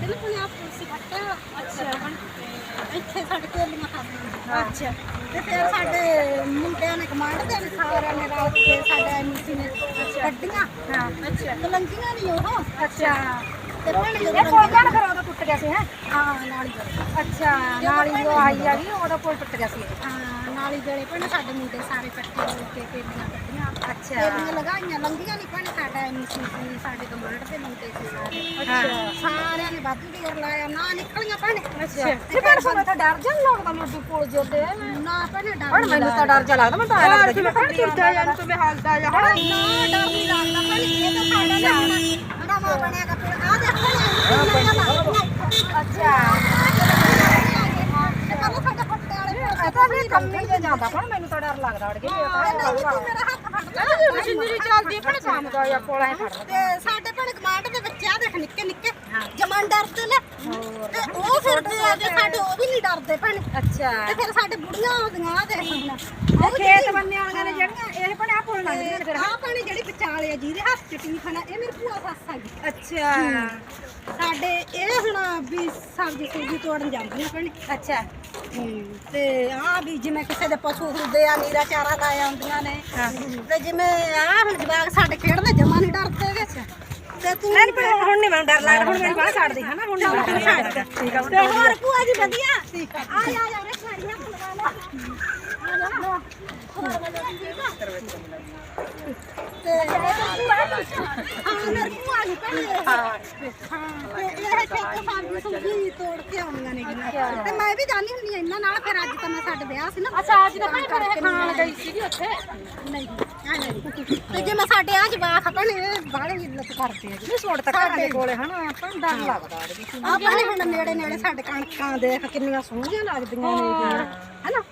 ਸਾਡੇ ਨਾ ਪੰਜਾਬ ਪੁਲਿਸ ਕੱਟਿਆ ਅੱਛਾ। ਇੱਥੇ ਸਾਡੇ ਕੋਲੀਆਂ ਖਾਦੀਆਂ ਅੱਛਾ। ਤੇ ਫਿਰ ਸਾਡੇ ਮੁੰਡਿਆਂ ਨੇ ਕਮਾਂਡ ਦੇ ਸਾਰਿਆਂ ਨੇ ਰਾਤ ਕੇ ਸਾਡਾ ਐਮਸੀ ਨੇ ਕੱਢੀਆਂ। ਹਾਂ ਅੱਛਾ। ਕਲੰਕੀਆਂ ਨਹੀਂ ਉਹ। ਅੱਛਾ। ਤੇ ਭੈਣ ਜਦੋਂ ਕਿਹੜਾ ਫਿਰ ਉਹਦਾ ਟੁੱਟ ਗਿਆ ਸੀ ਹੈ? ਹਾਂ ਨਾਲੀ ਗਲੇ ਅੱਛਾ ਨਾਲ ਹੀ ਉਹ ਆਈ ਆ ਗਈ ਉਹਦਾ ਪੁਲ ਟੁੱਟ ਗਿਆ ਸੀ। ਹਾਂ ਨਾਲੀ ਗਲੇ ਭੈਣ ਸਾਡੇ ਮੁੰਡੇ ਸਾਰੇ ਇਕੱਠੇ ਹੋ ਕੇ ਪੇੜੀਆਂ ਕੱਢੀਆਂ। ਅੱਛਾ। ਪੇੜੀਆਂ ਲਗਾਈਆਂ ਲੰਗੀਆਂ ਨਹੀਂ। ਭੈਣ ਸਾਡਾ ਐਮਸੀ ਸੀ ਸਾਡੇ ਕਮਾਂਡ ਦੇ ਮੁੰਡੇ ਸੀ ਸਾਰੇ। ਅੱਛਾ। ਸਾਰਿਆਂ ਨੇ ਵਾਧੂ ਢੇਰ ਲਾਇਆ ਨਾ ਨਿਕਲੀਆਂ ਭੈਣੇ ਅੱਛਾ ਤੇ ਭੈਣ ਸਾਨੂੰ ਤਾਂ ਡਰ ਜਾਂ ਲੱਗਦਾ ਮੈਨੂੰ ਪੁਲ ਜੋ ਤੇ ਨਾ ਭੈਣੇ ਡਰ ਹੁਣ ਮੈਨੂੰ ਤਾਂ ਡਰ ਜਾ ਲੱਗਦਾ ਮੈਂ ਤਾਂ ਐਂ ਲੱਗਦਾ ਜਿਵੇਂ ਭੈਣ ਤੁਰਦਾ ਜਾਂ ਤੁਮੇ ਹਾਲਦਾ ਜਾਂ ਨਾ ਡਰ ਨਹੀਂ ਲੱਗਦਾ ਭੈਣ ਇਹ ਤਾਂ ਸਾਡਾ ਨਾ ਨਵਾਂ ਬਣਿਆਗਾ ਫਿਰ ਆ ਦੇਖ ਅੱਛਾ ਇਹ ਕਹਿੰਦਾ ਸਾਡਾ ਫੱਟੇ ਵਾਲੇ ਇਹ ਤਾਂ ਵੀ ਕੰਮੀ ਤੇ ਜਾਂਦਾ ਪਰ ਮੈਨੂੰ ਤਾਂ ਡਰ ਲੱਗਦਾ ਅੜ ਕੇ ਮੇਰਾ ਹੱਥ ਫੜਦਾ ਮਸ਼ੀਨਰੀ ਚੱਲਦੀ ਹੈ ਪਰ ਕੰਮ ਦਾ ਜਾਂ ਪੁਲ ਐ ਫੜਦਾ ਤੇ ਸਾਡੇ ਭੈਣ ਕਮਾਂਡ ਦੇ ਬੱਚੇ ਆ ਦੇਖ ਨਿੱਕੇ ਨਿੱਕੇ ਜਮਾਂ ਡਰਦੇ ਲੈ ਤੇ ਉਹ ਫਿਰਦੇ ਆ ਜੇ ਸਾਡੇ ਉਹ ਵੀ ਨਹੀਂ ਡਰਦੇ ਭੈਣ। ਅੱਛਾ। ਤੇ ਫਿਰ ਸਾਡੇ ਬੁੜੀਆਂ ਆਉਂਦੀਆਂ ਆ ਦੇਖ ਹੁਣ ਇਹ ਖੇਤ ਬੰਨੇ ਵਾਲੀਆਂ ਨੇ ਜਿਹੜੀਆਂ ਇਹ ਪਰ ਆ ਪੁਲ ਲੰਘਦੀਆਂ ਨੇ ਫਿਰ। ਆ ਪਾਣੀ ਜਿਹੜੀ ਵਿਚਾਲੇ ਆ ਜਿਹਦੇ ਹੱਥ ਚ ਟੀਫਨ ਇਹ ਮੇਰੀ ਭੂਆ ਸੱਸ ਆ ਗਈ। ਅੱਛਾ। ਸਾਡੇ ਇਹ ਹੁਣ ਵੀ ਸਬਜ਼ੀ ਸੁਬਜ਼ੀ ਤੋੜਨ ਜਾਂਦੀਆਂ ਭੈਣੇ। ਅੱਛਾ। ਤੇ ਆ ਵੀ ਜਿਵੇਂ ਕਿਸੇ ਦੇ ਪਸ਼ੂ ਹੁੰਦੇ ਆ ਨੀਰਾ ਚਾਰਾ ਲਾਇਆ ਹੁੰਦੀਆਂ ਨੇ। ਤੇ ਜਿਵੇਂ ਆ ਹੁਣ ਜਵਾਕ ਸਾਡੇ ਖੇਡਦੇ ਜਮਾ ਨਹੀਂ ਡਰਦੇ ਤੇ ਤੂੰ ਨਹੀਂ ਪਰ ਹੁਣ ਨਹੀਂ ਮੈਨੂੰ ਡਰ ਲੱਗਦਾ ਹੁਣ ਮੈਨੂੰ ਬਾਹਰ ਛੱਡ ਦੇ ਹਨਾ ਹੁਣ ਨਹੀਂ ਲੱਗਦਾ। ਠੀਕ ਆ ਤੇ ਹੋਰ ਭੂਆ ਜੀ ਵਧੀਆ ਆ। ਜਾ ਆ ਜਾ ਰੇ ਸਾਰੀਆਂ ਲਗਾ ਲੈ ਆ ਜਾ ਹੋਰ ਵਧੀਆ ਠੀਕ ਆ। ਤੇ ਹਾਂ ਮੇਰੀ ਭੂਆ ਜੀ ਭੈਣੇ ਹਾਂ ਤੇ ਇਹ ਖੇਤ ਸਬਜ਼ੀ ਸੁਬਜ਼ੀ ਤੋੜ ਕੇ ਆਉਂਦੀਆਂ ਨੇ। ਤੇ ਮੈਂ ਵੀ ਜਾਣੀ ਹੁੰਦੀ ਆ ਇਹਨਾਂ ਨਾਲ ਫਿਰ ਅੱਜ ਤਾਂ ਮੈਂ ਸਾਡੇ ਵਿਆਹ ਸੀ ਨਾ। ਅੱਛਾ ਅੱਜ ਤਾਂ ਭਾਈ ਫਿਰ ਇਹ ਖਾਣ ਗਈ ਸੀਗੀ ਉੱਥੇ। ਆ ਨਹੀਂ। ਤੇ ਜੇ ਮੈਂ ਸਾਡੇ ਆ ਜਵਾਕ ਭਣੇ ਬਾਹਲੇ ਇੱਜ਼ਤ ਕਰਦੇ ਆ ਜੀ। ਨਹੀਂ ਸੁਣ ਤਾਂ ਘਰ ਦੇ ਕੋਲੇ ਹਨਾ ਆਪਾਂ ਨੂੰ ਡਰ ਲੱਗਦਾ ਅੜ ਕੇ ਆ ਭਣੇ ਹੁਣ ਨੇੜੇ ਨੇੜੇ ਸਾਡੇ ਕਣਕਾਂ ਦੇਖ ਕਿੰਨੀਆਂ ਸੋਹਣੀਆਂ ਲੱਗਦੀਆਂ ਨੇ ਹੈਨਾ?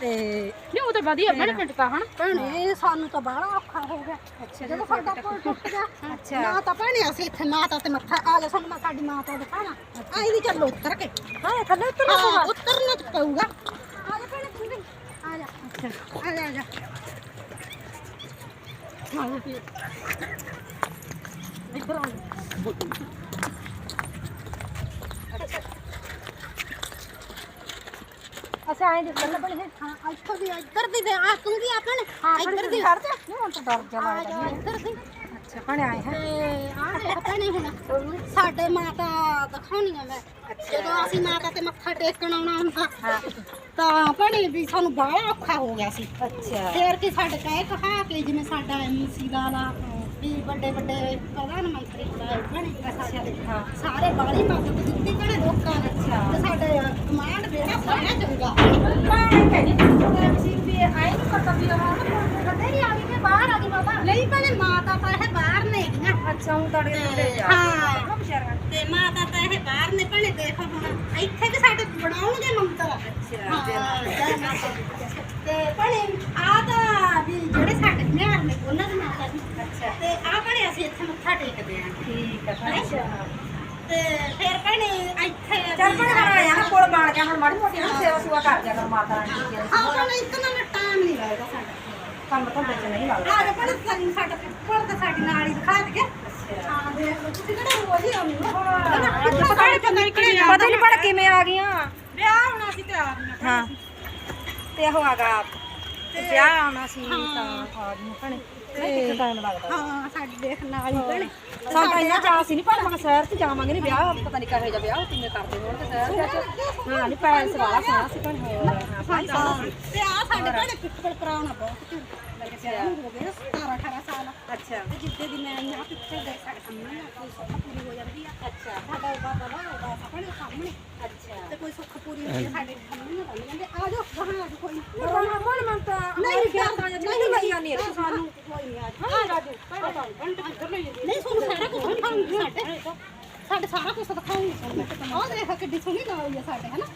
ਤੇ ਨਹੀਂ ਉਹ ਤਾਂ ਵਧੀਆ ਬੜੇ ਪਿੰਡ ਤਾਂ ਹਨਾ। ਭੈਣੇ ਸਾਨੂੰ ਤਾਂ ਬਾਹਲਾ ਔਖਾ ਹੋ ਗਿਆ। ਅੱਛਾ ਜਦੋਂ ਸਾਡਾ ਪੁੱਲ ਟੁੱਟ ਗਿਆ ਅੱਛਾ। ਨਾ ਤਾਂ ਭੈਣੇ ਅਸੀਂ ਇੱਥੇ ਮਾਤਾ ਤੇ ਮੱਥਾ ਆ ਜਾ ਸਾਨੂੰ ਮੈਂ ਸਾਡੀ ਮਾਤਾ ਦਿਖਾਣਾ ਆਈ ਵੀ ਚੱਲੋ ਉੱਤਰ ਕੇ। ਹਾਂ ਥੱਲੇ ਉਤਰਨਾ ਤਾਂ ਪਊਗਾ। ਆ ਜਾ ਭੈਣੇ ਤੂੰ ਵੀ। ਆ ਜਾ। ਅੱਛਾ। ਆ ਜਾ ਆ ਜਾ। ਆ ਜਾ ਫਿਰ। ਇੱਧਰ ਆ ਜਾ ਅੱਛਾ ਐਂ ਦਿੱਤਾ ਨਾ ਬਣੇ ਹਾਂ ਇੱਥੋਂ ਦੀ ਇੱਧਰ ਦੀ ਆ ਤੂੰ ਵੀ ਆਪਣ ਆ ਆਏ ਹੈ? ਤੇ ਆ ਦੇਖ ਭੈਣੇ ਹੁਣ ਸਾਡੇ ਮਾਤਾ ਦਿਖਾਉਣੀਆਂ ਮੈਂ। ਜਦੋਂ ਅਸੀਂ ਮਾਤਾ ਤੇ ਮੱਥਾ ਟੇਕਣ ਆਉਣਾ ਹੁੰਦਾ ਤਾਂ ਭੈਣੇ ਵੀ ਸਾਨੂੰ ਬਾਹਲਾ ਔਖਾ ਹੋ ਗਿਆ ਸੀ। ਅੱਛਾ। ਫੇਰ ਕਿ ਸਾਡੇ ਕਹਿ ਕਹਾ ਕੇ ਜਿਵੇਂ ਸਾਡਾ ਐਮਸੀ ਵਾਲਾ ਵੀ ਵੱਡੇ ਵੱਡੇ ਪ੍ਰਧਾਨ ਮੰਤਰੀ ਸਾਡੇ। ਸਾਰੇ ਬਾਹਲੀ ਮਦਦ ਦਿੱਤੀ ਭੈਣੇ ਲੋਕਾਂ ਨੇ। ਤੇ ਸਾਡੇ ਕਮਾਂਡ ਦੇਣਾ ਸਾਰਾ ਚੰਗਾ। ਮੈਂ ਕਹਿੰਦੀ ਸੀ ਵੀ ਆਏ ਨਹੀਂ ਪਤਾ ਵੀ ਉਹ ਨਾ ਤੇਰੀ ਆ ਗਈ ਕਿ ਬਾਹਰ ਆ ਗਈ ਬਾਬਾ ਨਹੀਂ ਭੈਣੇ ਮਾਤਾ ਤਾਂ ਇਹ ਬਾਹਰ ਨੇ ਹੈਗੀਆਂ ਅੱਛਾ ਹੁਣ ਤੜ ਕੇ ਜਾ ਹਾਂ। ਵਿਚਾਰਾ ਤੇ ਮਾਤਾ ਤਾਂ ਇਹ ਬਾਹਰ ਨੇ ਭੈਣੇ ਦੇਖ ਹੁਣ ਇੱਥੇ ਵੀ ਸਾਡੇ ਬਣਾਉਣਗੇ ਮੰਤਰ ਹਾਂ, ਜੈ ਮਾਤਾ ਦੀ। ਤੇ ਭੈਣੇ ਆ ਤਾਂ ਵੀ ਜਿਹੜੇ ਸਾਡੇ ਨਿਆਰ ਨੇ ਉਹਨਾਂ ਦੇ ਮਾਤਾ ਜੀ ਅੱਛਾ ਤੇ ਆ ਭੈਣੇ ਅਸੀਂ ਇੱਥੇ ਮੱਥਾ ਟੇਕਦੇ ਆਂ ਠੀਕ ਹੈ ਅੱਛਾ ਤੇ ਫਿਰ ਭੈਣੇ ਇੱਥੇ ਚੱਲ ਭਣੇ ਹੁਣ ਆਇਆ ਨਾ ਕੋਲ ਬਾਣ ਗਿਆ ਹੁਣ ਮਾੜੀ ਮੋਟੀ ਹੁਣ ਸੇਵਾ ਸੁਆ ਕਰ ਜਾ ਕਰ ਮਾਤਾ ਰਾਣੀ ਦੀ ਹਾਂ ਭੈਣੇ ਇਤਨਾ ਨਾ ਟਾਈਮ ਨਹੀਂ ਲੱਗਦਾ ਸਾਡਾ ਕੰਮ ਤਾਂ ਵਿੱਚ ਨਹੀਂ ਲੱਗਦਾ। ਆ ਭੈਣੇ ਸਾਨੂੰ ਸਾਡਾ ਪਿੱਪਲ ਤੇ ਸਾਡੀ ਨਾਲੀ ਦਿਖਾ ਦਈਏ। ਹਾਂ ਲਓ ਤੁਸੀਂ ਕਿਹੜਾ ਰੋਜ਼ ਹੀ ਆਉਂਦੇ ਹੋ? ਪਤਾ ਨਹੀਂ ਪੜ ਕਿਵੇਂ ਆ ਗਈਆਂ। ਵਿਆਹ ਹੋਣਾ ਸੀ ਤੇ ਆ ਗਈਆਂ ਹਾਂ। ਤੇ ਉਹ ਆ ਗਿਆ ਤੇ ਵਿਆਹ ਆਉਣਾ ਸੀ ਤਾਂ ਆ ਗਈਆਂ ਭਣੇ। ਨਹੀਂ ਟਾਈਮ ਲੱਗਦਾ? ਹਾਂ ਸਾਡੇ ਦੇਖ ਨਾਲ ਹੀ ਭੈਣੇ। ਸਾਨੂੰ ਤਾਂ ਇੰਨਾ ਚਾਹ ਸੀ ਨਹੀਂ ਪਰ ਮੈਂ ਸ਼ਹਿਰ 'ਚ ਜਾਵਾਂਗੇ ਨਹੀਂ ਵਿਆਹ ਪਤਾ ਨਹੀਂ ਕਹੇ ਜਾ ਵਿਆਹ ਕਿੰਨੇ ਕਰਦੇ ਹੋਣ ਤੇ ਸ਼ਹਿਰ 'ਚ। ਹਾਂ ਨਹੀਂ ਪੈਲਸ ਵਾਲਾ ਸੋਹਣਾ ਸੀ ਪਰ ਹੋਰ ਹਾਂ। ਹਾਂ ਤੇ ਆ ਸਾਡੇ ਭੈਣੇ ਪਿੱਪਲ ਕਰਾਉਣਾ ਬਹੁਤ ਲੱਗਿਆ ਹੋ ਗਿਆ 17 18 ਸਾਲ ਅੱਛਾ। ਤੇ ਜਿੱਦੇ ਦੀ ਮੈਂ ਆ ਪਿੱਛੇ ਦੇ ਸਾਡੇ ਸਾਹਮਣੇ ਆ, ਕੋਈ ਸੁੱਖ ਪੂਰੀ ਹੋ ਜਾਂਦੀ ਆ। ਅੱਛਾ। ਸਾਡਾ ਉਹ ਬਾਬਾ ਦਾ ਉਹਦਾ ਆਪਣੇ ਸਾਹਮਣੇ। ਅੱਛਾ। ਤੇ ਕੋਈ ਸੁੱਖ ਪੂਰੀ ਹੁੰਦੀ ਸਾਡੇ ਸਾਹਮਣੇ ਬਣ ਜਾਂਦੇ। ਆ ਜਾਓ ਆ ਜਾਓ ਕੋਈ ਨਹੀਂ। ਪਰ ਹੁਣ ਮੈਂ ਤਾਂ ਨਹੀਂ ਕਿਹਾ ਤਾਂ ਨਹੀਂ। ਲੱਗਿਆ ਨਹੀਂ ਸਾਨੂੰ ਕੋਈ ਨਹੀਂ ਜਾਓ। ਆ ਜਾਓ। ਨਹੀਂ ਤੁਹਾਨੂੰ ਸਾਰਾ ਕੁਝ ਦਿਖਾਉਂਗੀ ਸਾਡੇ ਸਾਡੇ ਸਾਰਾ ਕੁਝ ਦਿਖਾਉਂਗੀ ਤੁਹਾਨੂੰ ਆਹ ਦੇਖ ਕਿੱਡੀ ਸੋਹਣੀ ਲਾਈ ਆ ਸਾਡੇ ਹਨਾ?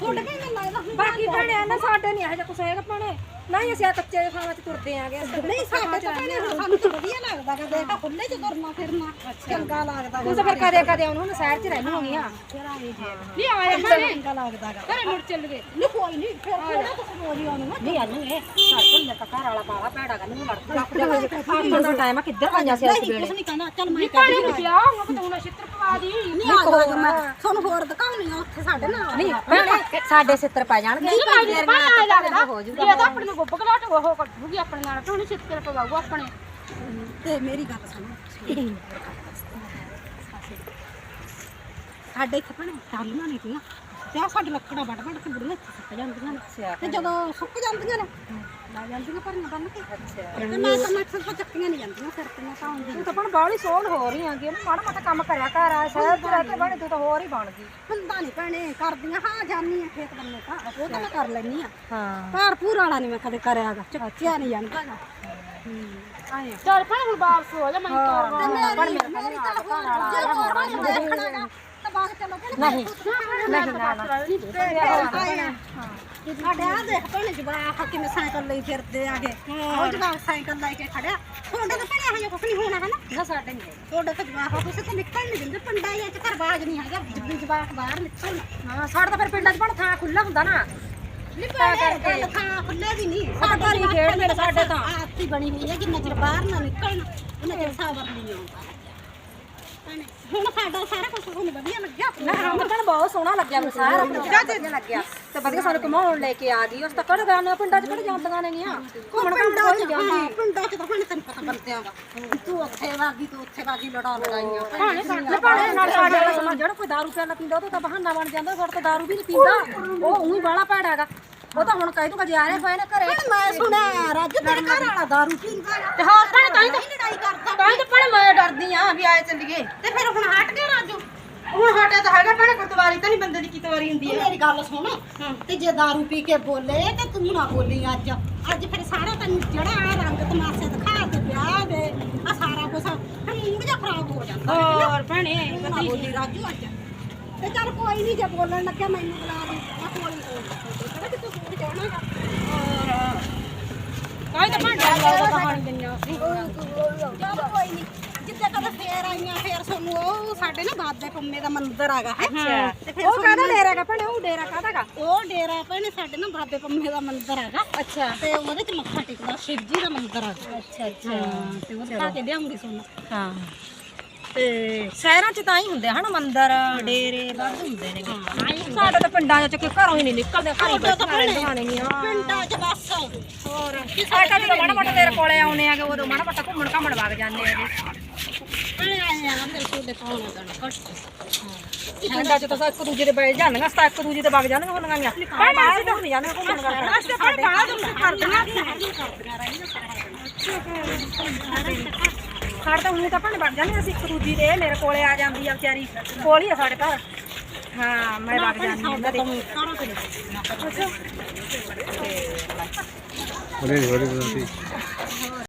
ਤੁਹਾਡੇ ਕਿਵੇਂ ਲੱਗਦਾ ਬਾਕੀ ਭੈਣੇ ਨਾ ਸਾਡੇ ਨਹੀਂ ਇਹੋ ਜਿਹਾ ਕੁਛ ਹੈਗਾ ਭੈਣੇ। ਨਹੀਂ ਅਸੀਂ ਆਹ ਕੱਚੇ ਥਾਵਾਂ 'ਚ ਤੁਰਦੇ ਆਂਗੇ। ਨਹੀਂ ਸਾਡੇ ਤਾਂ ਭੈਣੇ ਹੁਣ ਸਾਨੂੰ ਤਾਂ ਵਧੀਆ ਲੱਗਦਾ ਗਾ ਦੇਖ ਖੁੱਲੇ ਚ ਤੁਰਨਾ ਫਿਰਨਾ ਚੰਗਾ ਲੱਗਦਾ ਤਾਂ ਫਿਰ ਕਦੇ ਕਦੇ ਉਹਨੂੰ ਨਾ ਸ਼ਹਿਰ 'ਚ ਰਹਿੰਦੀ ਹੋਗੀਆਂ ਨਹੀਂ ਆਇਆ ਚੰਗਾ ਲੱਗਦਾ ਗਾ। ਘਰੇ ਮੁੜ ਚੱਲ ਗਏ। ਨਹੀਂ ਕੋਈ ਨਹੀਂ ਫਿਰ ਕਿਹੜਾ ਕੁਛ ਬੋਲੀ ਉਹਨੂੰ? ਨਹੀਂ ਆਣਗੇ ਸਾਡੇ ਕੋਲ ਘਰ ਵਾਲਾ ਬਾਲਾ ਭੈੜਾ ਗਾ ਨੂੰ ਲੜਦਾ ਆਪਾਂ ਦਾ ਟਾਈਮ ਆ ਕਿੱਧਰ ਆਈਆਂ ਸੀ ਵੇਲੇ ਕੁਛ ਨਹੀਂ ਕਹਿਣਾ ਚੱਲ ਮੈਂ ਕਹਿ ਨੂੰ ਵਿਆਹ ਹੋਗਾ ਤਾਂ ਹੁਣ ਛਿੱਤਰ ਪਵਾ ਦੀ। ਨਹੀਂ ਆ ਜਾ ਮੈਂ। ਤੁਹਾਨੂੰ ਹੋਰ ਦਿਖਾਉਣੀ ਆ ਉੱਥੇ ਸਾਡੇ ਨਾਲ ਨਹੀਂ ਸਾਡੇ ਸਿੱਤਰ ਪੈ ਜਾਣਗੇ। ਨਹੀਂ ਤਾਂ ਆਪਣੇ ਨੂੰ ਗੁੱਬ ਘਲਾਟ ਉਹ ਕੱਢੂਗੀ ਆਪਣੇ ਨਾਲ ਤੇ ਉਹਨੇ ਛਿੱਤਰ ਪਵਾਊ ਆਪਣੇ। ਤੇ ਮੇਰੀ ਗੱਲ ਸੁਣੋ। ਸਾਡੇ ਇੱਥੇ ਭੈਣੇ ਟਾਲੀਆਂ ਨਹੀਂ ਤੀਆਂ। ਤੇ ਸਾਡੇ ਲੱਕੜਾਂ ਵੱਢ ਵੱਢ ਕੇ ਬੁੜੀਆਂ ਇੱਥੇ ਸੁੱਕ ਜਾਂਦੀਆਂ ਨੇ। ਤੇ ਜਦੋਂ ਸੁੱਕ ਜਾਂਦੀਆਂ ਨੇ ਲਾ ਜਾਂਦੀਆਂ ਭਰੀਆਂ ਬੰਨ ਕੇ। ਤੇ ਮੈਂ ਤਾਂ ਮੈਂ ਤੋਂ ਚੱਕੀਆਂ ਨਹੀਂ ਜਾਂਦੀਆਂ ਫਿਰ ਤੇ ਮੈਂ ਤਾਂ ਆਉਂਦੀ ਤੂੰ ਤਾਂ ਬਣ ਬਾਹਲੀ ਸੋਹਣ ਹੋ ਰਹੀ ਆਂਗੀ ਮਾੜਾ ਮਾੜਾ ਕੰਮ ਕਰਿਆ ਕਰ ਆ ਸ਼ਹਿਰ 'ਚ ਰਹਿ ਕੇ ਬਣ ਤੂੰ ਤਾਂ ਹੋਰ ਹੀ ਬਣ ਗਈ। ਹੁੰਦਾ ਨਹੀਂ ਭੈਣੇ ਕਰਦੀਆਂ ਹਾਂ ਜਾਨੀ ਆ ਖੇਤ ਬੰਨੇ ਤਾਂ ਉਹ ਤਾਂ ਮੈਂ ਕਰ ਲੈਣੀ ਆ। ਹਾਂ। ਘਰ ਪੂਰਾ ਵਾਲਾ ਨਹੀਂ ਮੈਂ ਕਦੇ ਕਰਿਆਗਾ ਚੱਕਿਆ ਨਹੀਂ ਜਾਂਦਾ ਗਾ। ਆਏ। ਚੱਲ ਭੈਣੇ ਹੁਣ ਵਾਪਸ ਹੋ ਜਾ ਮੈਂ ਤੋਰ ਮੇਰੀ ਮੇਰੀ ਤਾਂ ਹੋਰ ਜੇ ਹੋਰ ਵਾਲੀ ਨਹੀਂ ਨਹੀਂ ਨਾ ਨਾ ਸਾਡੇ ਆ ਦੇਖ ਭੈਣੇ ਜਵਾਕ ਕਿਵੇਂ ਸਾਈਕਲ ਲਈ ਫਿਰਦੇ ਆਗੇ ਉਹ ਜਵਾਕ ਸਾਈਕਲ ਲੈ ਕੇ ਖੜਿਆ ਤੁਹਾਡੇ ਤਾਂ ਭੈਣੇ ਹਜੇ ਕੁਛ ਨਹੀਂ ਹੋਣਾ ਹਨਾ ਨਾ ਸਾਡੇ ਨਹੀਂ ਤੁਹਾਡੇ ਤਾਂ ਜਵਾਕ ਤੁਸੀਂ ਤਾਂ ਨਿਕਲ ਨਹੀਂ ਦਿੰਦੇ ਪਿੰਡਾਂ ਹੀ ਚ ਘਰ ਬਾਜ ਨਹੀਂ ਹੈਗਾ ਜਿੱਦੀ ਜਵਾਕ ਬਾਹਰ ਨਿਕਲ ਹਾਂ ਸਾਡੇ ਤਾਂ ਫਿਰ ਪਿੰਡਾਂ 'ਚ ਬਣ ਥਾਂ ਖੁੱਲਾ ਹੁੰਦਾ ਨਾ ਨਹੀਂ ਭੈਣੇ ਥਾਂ ਖੁੱਲੇ ਦੀ ਨਹੀਂ ਸਾਡਾ ਘਰ ਖੇਡਦੇ ਸਾਡੇ ਤਾਂ ਆਤੀ ਬਣੀ ਹੋਈ ਹੈ ਜਿੰਨਾ ਚਿਰ ਬਾਹਰ ਨਾ ਨਿਕਲਣ ਉਹਨਾਂ ਚਿਰ ਸਾਬਰ ਨਹੀਂ ਆਉਂਦਾ ਭੈਣੇ, ਹੁਣ ਸਾਡਾ ਸਾਰਾ ਕੁਝ ਤੁਹਾਨੂੰ ਵਧੀਆ ਲੱਗਿਆ ਨਾ ਹਮ ਤਾਂ ਬਹੁਤ ਸੋਹਣਾ ਲੱਗਿਆ ਮੈਨੂੰ ਸਾਰਾ ਵਧੀਆ ਲੱਗਿਆ। ਤੇ ਵਧੀਆ ਸਾਨੂੰ ਘੁਮਾਉਣ ਲੈ ਕੇ ਆ ਗਈ ਉਸ ਤਾਂ ਕੜ ਗਾਣਾ ਪਿੰਡਾਂ 'ਚ ਕਿਹੜੇ ਜਾਂਦੀਆਂ ਨੇ ਗੀਆਂ ਘੁੰਮਣ ਘੁੰਮਣ ਪਿੰਡਾਂ ਕੋਈ ਚ ਹਾਂ ਪਿੰਡਾਂ ਚ ਤਾਂ ਹੁਣ ਤੈਨੂੰ ਪਤਾ ਬੰਦਿਆਂ ਦਾ। ਤੂੰ ਉੱਥੇ ਵਾਗੀ ਤੂੰ ਉੱਥੇ ਵਾਗੀ ਲੜਾ ਲੜਾਈਆਂ। ਭਾਣੇ ਭਾਣੇ ਨਾਲ ਸਾਡੇ ਵਾਲਾ ਸਮਾਂ ਜਿਹੜਾ ਕੋਈ ਦਾਰੂ ਪਿਆਲਾ ਪੀਂਦਾ ਉਹ ਤਾਂ ਬਹਾਨਾ ਬਣ ਜਾਂਦਾ ਸਾਡੇ ਤਾਂ ਦਾਰੂ ਵੀ ਨਹੀਂ ਪੀਂਦਾ। ਉਹ ਉਹੀ ਬਾਲਾ ਭੈੜਾ ਹੈਗਾ। ਉਹ ਤਾਂ ਹੁਣ ਕਹਿ ਦੂਗਾ ਜੇ ਆ ਰਹੇ ਪਏ ਨੇ ਘਰੇ। ਮੈਂ ਸੁਣਿਆ ਰਾਜੂ ਤੇਰੇ ਘਰ ਵਾਲਾ ਦਾਰੂ ਪੀਂਦਾ ਤੇ ਹੋਰ ਤਾਂ ਹੀ ਤਾਂ ਲੜਾਈ ਕਰਦਾ ਤਾਂ ਹੀ ਤਾਂ ਭੈਣੇ ਮੈਂ ਡਰਦੀ ਆ ਵੀ ਆਏ ਚੱਲੀਏ। ਤੇ ਫਿਰ ਹੁਣ ਹਟ ਗਿਆ ਰਾਜੂ। ਹੁਣ ਹਟਿਆ ਤਾਂ ਹੈਗਾ ਭੈਣੇ ਗੁਰਦੁਆਰੀ ਤਾਂ ਨਹੀਂ ਬੰਦੇ ਦੀ ਕੀ ਤਵਾਰੀ ਹੁੰਦੀ ਤੂੰ ਮੇਰੀ ਗੱਲ ਸੁਣ ਤੇ ਜੇ ਦਾਰੂ ਪੀ ਕੇ ਬੋਲੇ ਤੇ ਤੂੰ ਨਾ ਬੋਲੀ ਅੱਜ। ਅੱਜ ਫਿਰ ਸਾਰਾ ਤੈਨੂੰ ਜਿਹੜਾ ਆ ਰੰਗ ਤਮਾਸ਼ੇ ਦਿਖਾ ਤੇ ਵਿਆਹ ਦੇ ਆ ਸਾਰਾ ਕੁਝ ਫਿਰ ਮੂਡ ਜਿਹਾ ਖਰਾਬ ਹੋ ਜਾਂਦਾ ਹੋਰ ਭੈਣੇ ਤੂੰ ਨਾ ਬੋਲੀ ਰਾਜੂ ਅੱਜ। ਤੇ ਚੱਲ ਕੋਈ ਨਹੀਂ ਜੇ ਬੋਲਣ ਲੱਗਿਆ ਮੈਨੂੰ ਬੁਲਾ ਦੇ ਮੈਂ ਕੋਲ ਕਿਹੜਾ ਕਿ ਤੂੰ ਦੂਰ ਜਾਣਾਗਾ ਤਾਂ ਹੀ ਤਾਂ ਭੈਣੇ ਕਹਾਣੀ ਗਈਆਂ। ਕੋਈ ਨਹੀਂ ਜਿੱਦਾਂ ਕਦੇ ਫੇਰ ਆਈਆਂ ਫੇਰ ਸਾਨੂੰ ਉਹ ਸਾਡੇ ਨਾ ਬਾਬੇ ਪੰਮੇ ਦਾ ਮੰਦਿਰ ਹੈਗਾ। ਹੈ ਤੇ ਫਿਰ ਉਹ ਕਹਿੰਦਾ ਡੇਰਾ ਕਾ ਭੈਣੇ? ਉਹ ਡੇਰਾ ਕਾਹਦਾਗਾ ਉਹ ਡੇਰਾ ਭੈਣੇ ਸਾਡੇ ਨਾ ਬਾਬੇ ਪੰਮੇ ਦਾ ਮੰਦਿਰ ਹੈਗਾ। ਅੱਛਾ। ਤੇ ਉਹਦੇ ਚ ਮੱਥਾ ਟੇਕਦਾ ਸ਼ਿਵ ਜੀ ਦਾ ਮੰਦਿਰ ਹੈਗਾ। ਅੱਛਾ ਅੱਛਾ। ਤੇ ਉਹ ਦਿਖਾ ਕੇ ਲਿਆਉਂਗੀ ਤੁਹਾਨੂੰ। ਹਾਂ। ਤੇ ਸ਼ਹਿਰਾਂ 'ਚ ਤਾਂ ਹੀ ਹੁੰਦੇ ਆ ਹਨਾ ਮੰਦਰ ਡੇਰੇ ਵੱਧ ਹੁੰਦੇ ਨੇ। ਸਾਡੇ ਤਾਂ ਪਿੰਡਾਂ 'ਚ ਕਿ ਘਰੋਂ ਹੀ ਨਹੀਂ ਨਿਕਲਦੇ ਘਰ ਗੀਆਂ ਪਿੰਡਾਂ ਚ ਬਸ। ਹੋਰ ਸਾਡਾ ਵੀ ਮਾੜਾ ਮੋਟਾ ਤੇਰੇ ਕੋਲੇ ਆਉਨੇ ਆਗੇ ਉਦੋਂ ਮਾੜਾ ਮੋਟਾ ਘੁੰਮਣ ਘਾਮਣ ਵਗ ਜਾਂਦੇ ਆ ਘੱਟ ਪਿੰਡਾਂ 'ਚ ਤਾਂ ਇੱਕ ਦੂਜੇ ਦੇ ਬੈਠ ਜਾਂਦੀਆਂ ਸਤਾ ਇੱਕ ਦੂਜੇ ਦੇ ਵਗ ਜਾਂਦੀਆਂ ਹੁੰਦੀਆਂ ਗੀਆਂ ਪਰ ਬਾਹਰ ਤਾਂ ਨਹੀਂ ਜਾਂਦੇ ਘੁੰਮਣ ਵਗ ਅਸੀਂ ਤਾਂ ਬਾਹਰ ਕਰਦੀਆਂ ਕਰਦੀਆਂ ਰਹੀਆਂ ਸਾਡੇ ਤਾਂ ਹੁਣ ਤਾਂ ਭਣ ਵਗ ਜਾਂਦੇ ਅਸੀਂ ਇੱਕ ਦੂਜੀ ਦੇ ਮੇਰੇ ਕੋਲੇ ਆ ਜਾਂਦੀ ਆ ਵਿਚਾਰੀ ਕੋਲ ਹੀ ਆ ਸਾਡੇ ਘਰ। ਹਾਂ ਮੈਂ ਵਗ ਜਾਂਦੀ ਉਹਨਾਂ ਦੇ। ਅੱਛਾ। ਹੌਲੀ ਹੌਲੀ ਬੋਲਦੀ